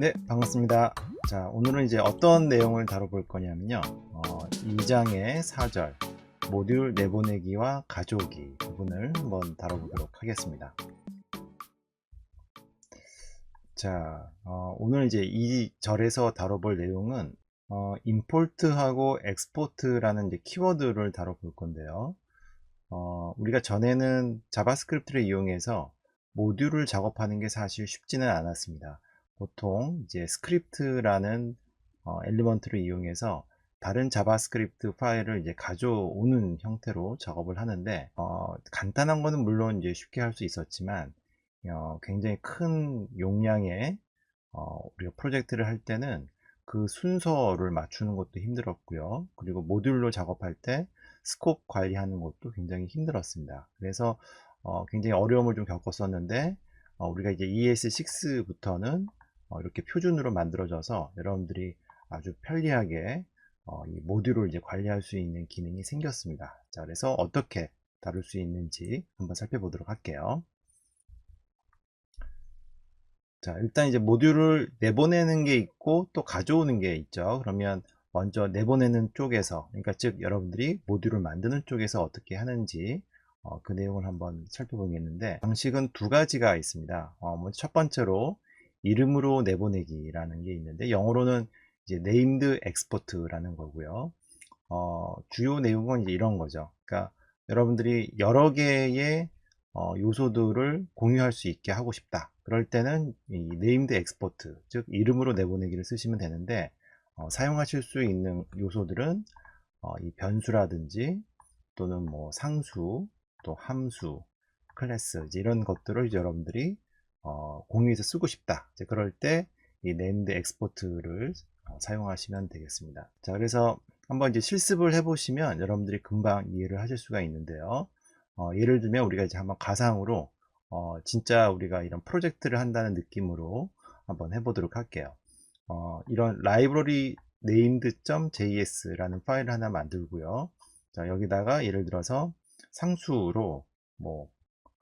네, 반갑습니다. 자, 오늘은 이제 어떤 내용을 다뤄볼 거냐면요. 어, 2장의 4절, 모듈 내보내기와 가져오기 부분을 한번 다뤄보도록 하겠습니다. 자, 어, 오늘 이제 이 절에서 다뤄볼 내용은 어, import하고 export라는 이제 키워드를 다뤄볼 건데요. 어, 우리가 전에는 자바스크립트를 이용해서 모듈을 작업하는 게 사실 쉽지는 않았습니다. 보통 이제 스크립트라는 어, 엘리먼트를 이용해서 다른 자바스크립트 파일을 이제 가져오는 형태로 작업을 하는데 어, 간단한 거는 물론 이제 쉽게 할 수 있었지만 어, 굉장히 큰 용량의 어, 우리가 프로젝트를 할 때는 그 순서를 맞추는 것도 힘들었고요. 그리고 모듈로 작업할 때 스콥 관리하는 것도 굉장히 힘들었습니다. 그래서 어, 굉장히 어려움을 좀 겪었었는데 어, 우리가 이제 ES6부터는 어, 이렇게 표준으로 만들어져서 여러분들이 아주 편리하게 어, 이 모듈을 이제 관리할 수 있는 기능이 생겼습니다. 자, 그래서 어떻게 다룰 수 있는지 한번 살펴보도록 할게요. 자, 일단 이제 모듈을 내보내는 게 있고 또 가져오는 게 있죠. 그러면 먼저 내보내는 쪽에서, 그러니까 즉 여러분들이 모듈을 만드는 쪽에서 어떻게 하는지 어, 그 내용을 한번 살펴보겠는데 방식은 두 가지가 있습니다. 어, 첫 번째로 이름으로 내보내기라는 게 있는데 영어로는 이제 named export라는 거고요. 어, 주요 내용은 이제 이런 거죠. 그러니까 여러분들이 여러 개의 어, 요소들을 공유할 수 있게 하고 싶다. 그럴 때는 이 named export, 즉 이름으로 내보내기를 쓰시면 되는데 어, 사용하실 수 있는 요소들은 어, 이 변수라든지 또는 뭐 상수, 또 함수, 클래스 이런 것들을 여러분들이 어, 공유해서 쓰고 싶다. 그럴 때 이 named export를 어, 사용하시면 되겠습니다. 자, 그래서 한번 이제 실습을 해보시면 여러분들이 금방 이해를 하실 수가 있는데요. 어, 예를 들면 우리가 이제 한번 가상으로 어, 진짜 우리가 이런 프로젝트를 한다는 느낌으로 한번 해보도록 할게요. 어, 이런 library named.js라는 파일을 하나 만들고요. 자, 여기다가 예를 들어서 상수로 뭐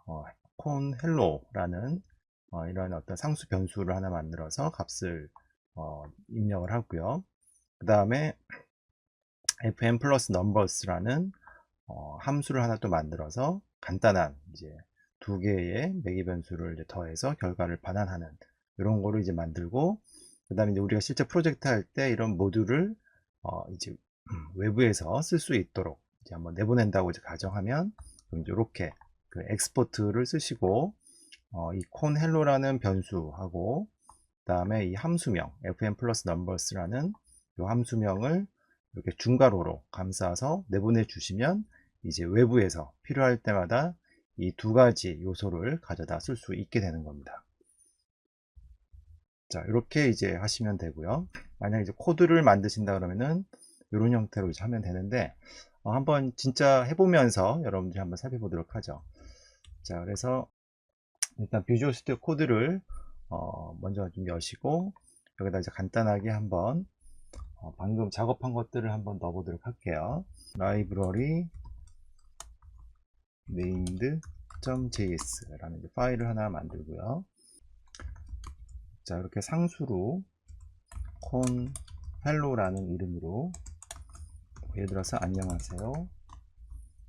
어, con hello라는 어, 이런 어떤 상수 변수를 하나 만들어서 값을 어, 입력을 하고요. 그 다음에 fn plus numbers라는 어, 함수를 하나 또 만들어서 간단한 이제 두 개의 매개 변수를 이제 더해서 결과를 반환하는 이런 거를 이제 만들고 그 다음에 이제 우리가 실제 프로젝트 할 때 이런 모듈을 어, 이제 외부에서 쓸 수 있도록 이제 한번 내보낸다고 이제 가정하면 이렇게 그 엑스포트를 쓰시고 어, 이 con hello라는 변수하고 그 다음에 이 함수명 fn plus numbers라는 이 함수명을 이렇게 중괄호로 감싸서 내보내 주시면 이제 외부에서 필요할 때마다 이 두 가지 요소를 가져다 쓸 수 있게 되는 겁니다. 자, 이렇게 이제 하시면 되고요. 만약 이제 코드를 만드신다 그러면은 이런 형태로 이제 하면 되는데 어, 한번 진짜 해보면서 여러분들이 한번 살펴보도록 하죠. 자, 그래서 일단 비주얼 스튜디오 코드를 어, 먼저 좀 여시고 여기다 이제 간단하게 한번 어, 방금 작업한 것들을 한번 넣어 보도록 할게요. 라이브러리 named.js 라는 파일을 하나 만들고요. 자, 이렇게 상수로 con hello라는 이름으로 예를 들어서 안녕하세요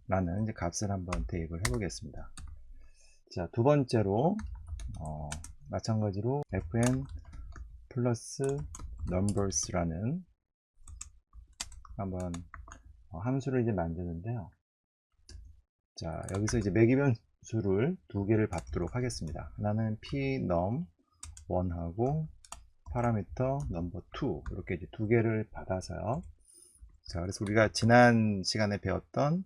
라는 이제 값을 한번 대입을 해 보겠습니다. 자, 두 번째로 어, 마찬가지로 fn 플러스 numbers라는 한번 어, 함수를 이제 만드는데요. 자, 여기서 이제 매기 변수를 두 개를 받도록 하겠습니다. 하나는 pnum 1하고 파라미터 넘버 2 이렇게 이제 두 개를 받아서요. 자, 그래서 우리가 지난 시간에 배웠던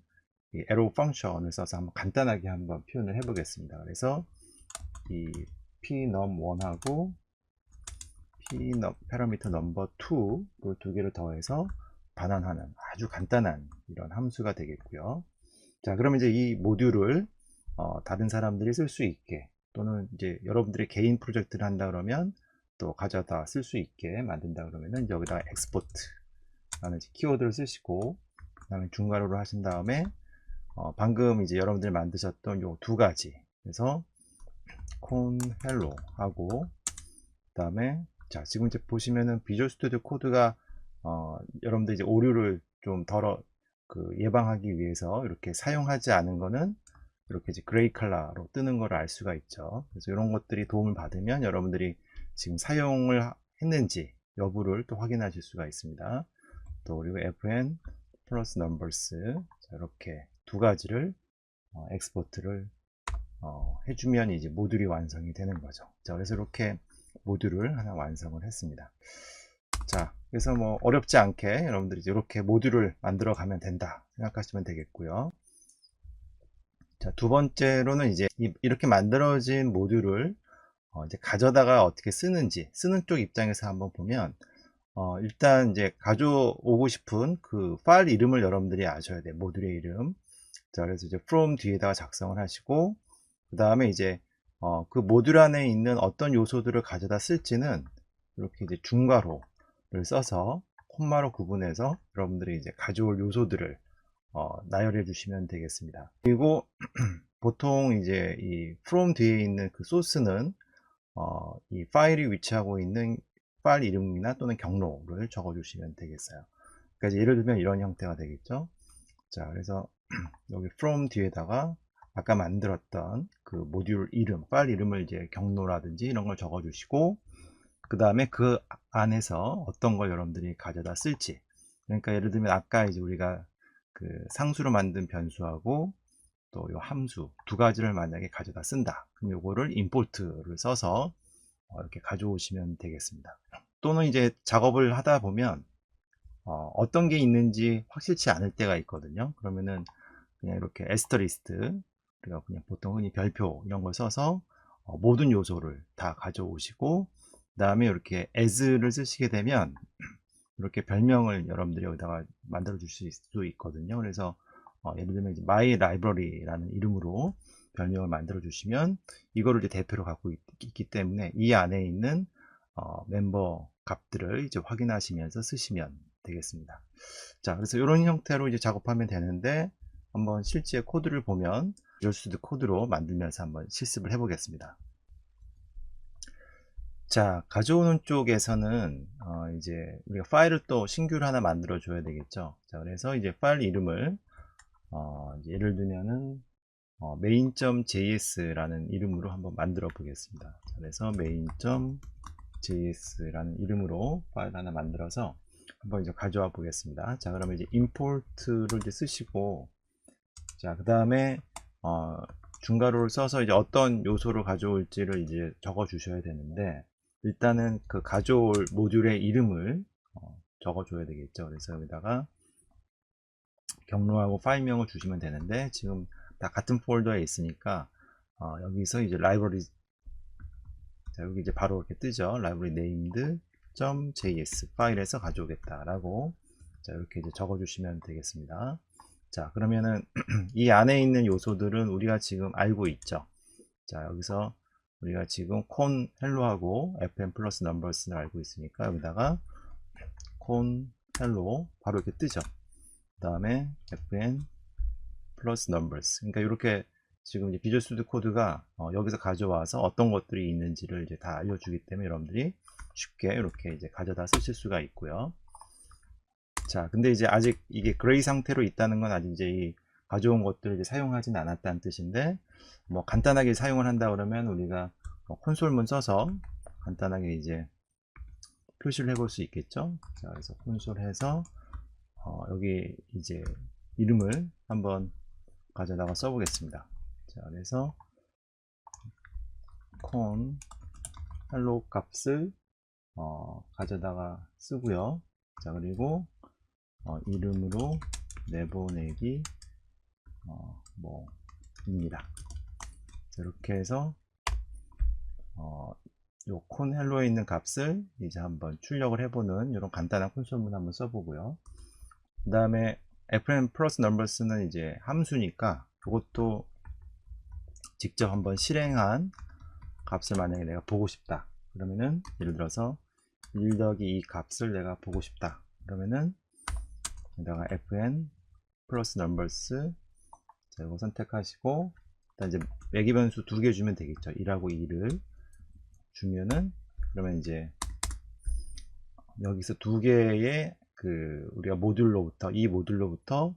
이 arrow 펑션을 써서 한번 간단하게 한번 표현을 해 보겠습니다. 그래서 이 pnum1하고 pnum 파라미터 넘버 2를 두 개를 더해서 반환하는 아주 간단한 이런 함수가 되겠고요. 자, 그러면 이제 이 모듈을 어, 다른 사람들이 쓸 수 있게 또는 이제 여러분들의 개인 프로젝트를 한다 그러면 또 가져다 쓸 수 있게 만든다 그러면은 여기다가 export라는 키워드를 쓰시고 그 다음에 중괄호로 하신 다음에 어, 방금 이제 여러분들이 만드셨던 요 두 가지 그래서 con hello 하고 그 다음에 자, 지금 이제 보시면은 비주얼 스튜디오 코드가 어, 여러분들 이제 오류를 좀 덜어 그 예방하기 위해서 이렇게 사용하지 않은 거는 이렇게 이제 그레이 컬러로 뜨는 걸 알 수가 있죠. 그래서 이런 것들이 도움을 받으면 여러분들이 지금 사용을 하- 했는지 여부를 또 확인하실 수가 있습니다. 또 그리고 fn 플러스 넘버스 자, 이렇게 두 가지를 어, 엑스포트를 어, 해주면 이제 모듈이 완성이 되는 거죠. 자, 그래서 이렇게 모듈을 하나 완성을 했습니다. 자, 그래서 뭐 어렵지 않게 여러분들이 이렇게 모듈을 만들어 가면 된다 생각하시면 되겠고요. 자, 두 번째로는 이제 이- 이렇게 만들어진 모듈을 어, 이제 가져다가 어떻게 쓰는지 쓰는 쪽 입장에서 한번 보면 어, 일단 이제 가져오고 싶은 그 파일 이름을 여러분들이 아셔야 돼요. 모듈의 이름. 자, 그래서 이제 from 뒤에다가 작성을 하시고 그 다음에 이제 어, 그 모듈 안에 있는 어떤 요소들을 가져다 쓸지는 이렇게 이제 중괄호를 써서 콤마로 구분해서 여러분들이 이제 가져올 요소들을 어, 나열해 주시면 되겠습니다. 그리고 보통 이제 이 from 뒤에 있는 그 소스는 어, 이 파일이 위치하고 있는 파일 이름이나 또는 경로를 적어 주시면 되겠어요. 그러니까 예를 들면 이런 형태가 되겠죠. 자, 그래서 여기 from 뒤에다가 아까 만들었던 그 모듈 이름, 파일 이름을 이제 경로라든지 이런 걸 적어 주시고 그 다음에 그 안에서 어떤 걸 여러분들이 가져다 쓸지. 그러니까 예를 들면 아까 이제 우리가 그 상수로 만든 변수하고 또 요 함수 두 가지를 만약에 가져다 쓴다. 그럼 요거를 import를 써서 어, 이렇게 가져오시면 되겠습니다. 또는 이제 작업을 하다 보면 어, 떤게 있는지 확실치 않을 때가 있거든요. 그러면은 그냥 이렇게 에스터리스트 우리가 그냥 보통 흔히 별표 이런 걸 써서 어, 모든 요소를 다 가져오시고 그 다음에 이렇게 as를 쓰시게 되면 이렇게 별명을 여러분들이 여기다가 만들어 주실 수 있거든요. 그래서 어, 예를 들면 이제 my library라는 이름으로 별명을 만들어 주시면 이거를 이제 대표로 갖고 있, 기 때문에 이 안에 있는 어, 멤버 값들을 이제 확인하시면서 쓰시면 되겠습니다. 자 그래서 이런 형태로 이제 작업하면 되는데 한번 실제 코드를 보면 비주얼 스튜디오 코드로 만들면서 한번 실습을 해 보겠습니다. 자 가져오는 쪽에서는 어, 이제 우리가 파일을 또 신규를 하나 만들어 줘야 되겠죠? 자 그래서 이제 파일 이름을 어, 예를 들면은 어, main.js라는 이름으로 한번 만들어 보겠습니다. 자, 그래서 main.js라는 이름으로 파일 하나 만들어서 한번 이제 가져와 보겠습니다. 자 그러면 이제 import를 이제 쓰시고 자 그 다음에 어, 중괄호를 써서 이제 어떤 요소를 가져올지를 이제 적어 주셔야 되는데 일단은 그 가져올 모듈의 이름을 어, 적어 줘야 되겠죠. 그래서 여기다가 경로하고 파일명을 주시면 되는데 지금 다 같은 폴더에 있으니까 어, 여기서 이제 라이브러리 자, 여기 이제 바로 이렇게 뜨죠. 라이브러리 named .js 파일에서 가져오겠다 라고 자 이렇게 이제 적어 주시면 되겠습니다 자 그러면은 이 안에 있는 요소들은 우리가 지금 알고 있죠? 자 여기서 우리가 지금 콘 헬로하고 fn 플러스 넘버스를 알고 있으니까 여기다가 콘 헬로 바로 이렇게 뜨죠? 그 다음에 fn 플러스 넘버스. 그러니까 이렇게 지금 이제 비주얼 스튜디오 코드가 어, 여기서 가져와서 어떤 것들이 있는지를 이제 다 알려주기 때문에 여러분들이 쉽게 이렇게 이제 가져다 쓰실 수가 있고요 자 근데 이제 아직 이게 그레이 상태로 있다는 건 아직 이제 이 가져온 것들을 이제 사용하진 않았다는 뜻인데 뭐 간단하게 사용을 한다 그러면 우리가 뭐 콘솔문 써서 간단하게 이제 표시를 해볼 수 있겠죠? 자 그래서 콘솔 해서 어, 여기 이제 이름을 한번 가져다가 써보겠습니다. 자 그래서 콘 헬로 값을 어, 가져다가 쓰고요. 자 그리고 어, 이름으로 내보내기 어, 뭐 입니다. 이렇게 해서 어, 요콘 헬로에 있는 값을 이제 한번 출력을 해보는 이런 간단한 콘솔문 한번 써보고요. 그 다음에 fn 플러스 넘버스는 이제 함수니까 그것도 직접 한번 실행한 값을 만약에 내가 보고 싶다. 그러면은 예를 들어서 1 더하기 이 값을 내가 보고 싶다. 그러면은 여기다가 fn 플러스 넘버스 자 이거 선택하시고 일단 이제 매기 변수 두 개 주면 되겠죠 1하고 2를 주면은 그러면 이제 여기서 두 개의 그 우리가 모듈로부터 이 모듈로부터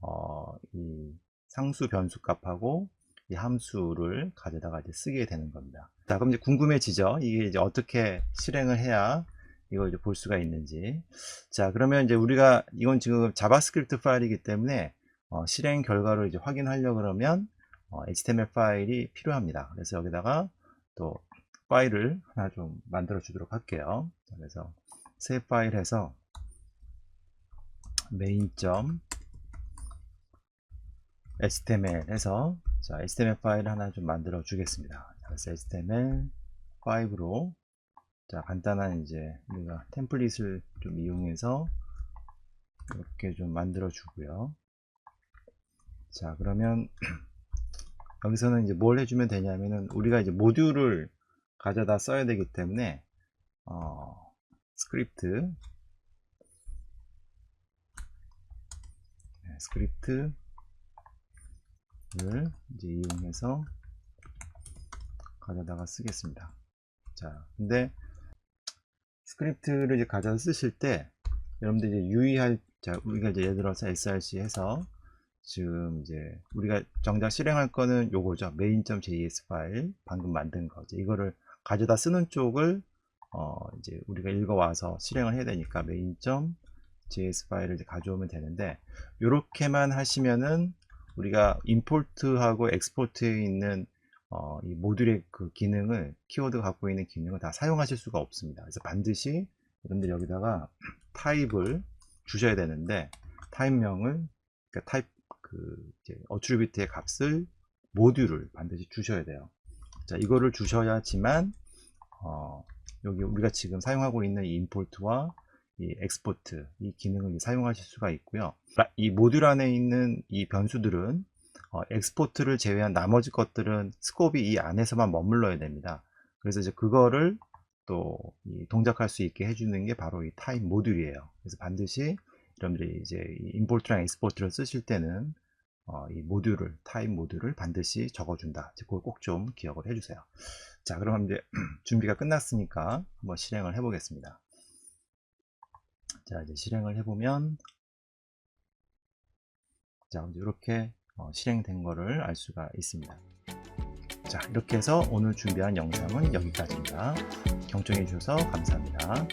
어, 이 상수 변수 값하고 이 함수를 가져다가 이제 쓰게 되는 겁니다. 자, 그럼 이제 궁금해지죠? 이게 이제 어떻게 실행을 해야 이걸 이제 볼 수가 있는지. 자, 그러면 이제 우리가 이건 지금 자바스크립트 파일이기 때문에 어, 실행 결과를 이제 확인하려 그러면 어, HTML 파일이 필요합니다. 그래서 여기다가 또 파일을 하나 좀 만들어 주도록 할게요. 자, 그래서 새 파일 해서 메인.html 해서 자, HTML 파일 하나 좀 만들어 주겠습니다. 자, 그래서 HTML5로 자, 간단한 이제 우리가 템플릿을 좀 이용해서 이렇게 좀 만들어 주고요. 자, 그러면 여기서는 이제 뭘 해주면 되냐면은 우리가 이제 모듈을 가져다 써야 되기 때문에 어, 스크립트 네, 스크립트를 이제 이용해서 가져다가 쓰겠습니다. 자, 근데 스크립트를 이제 가져다 쓰실 때 여러분들 이제 유의할 자 우리가 이제 예를 들어서 src 해서 지금 이제 우리가 정작 실행할 거는 요거죠. main.js 파일 방금 만든 거죠 이거를 가져다 쓰는 쪽을 어 이제 우리가 읽어 와서 실행을 해야 되니까 main.js 파일을 이제 가져오면 되는데 이렇게만 하시면은 우리가 임포트하고 엑스포트에 있는 어, 이 모듈의 그 기능을 키워드 갖고 있는 기능을 다 사용하실 수가 없습니다. 그래서 반드시 여러분들 여기다가 타입을 주셔야 되는데 타입명을 그러니까 타입 그 이제 어트리뷰트의 값을 모듈을 반드시 주셔야 돼요. 자 이거를 주셔야지만 어, 여기 우리가 지금 사용하고 있는 이 임포트와 이 엑스포트 이 기능을 사용하실 수가 있고요. 이 모듈 안에 있는 이 변수들은 어, 엑스포트를 제외한 나머지 것들은 스코업이 이 안에서만 머물러야 됩니다. 그래서 이제 그거를 또 동작할 수 있게 해주는 게 바로 이 타입 모듈이에요. 그래서 반드시 여러분들이 이제 임포트랑 엑스포트를 쓰실 때는 어, 이 모듈을 타입 모듈을 반드시 적어준다. 그걸 꼭 좀 기억을 해주세요. 자, 그럼 이제 준비가 끝났으니까 한번 실행을 해보겠습니다. 자, 이제 실행을 해보면 자, 이렇게 어, 실행된 거를 알 수가 있습니다. 자, 이렇게 해서 오늘 준비한 영상은 여기까지입니다. 경청해 주셔서 감사합니다.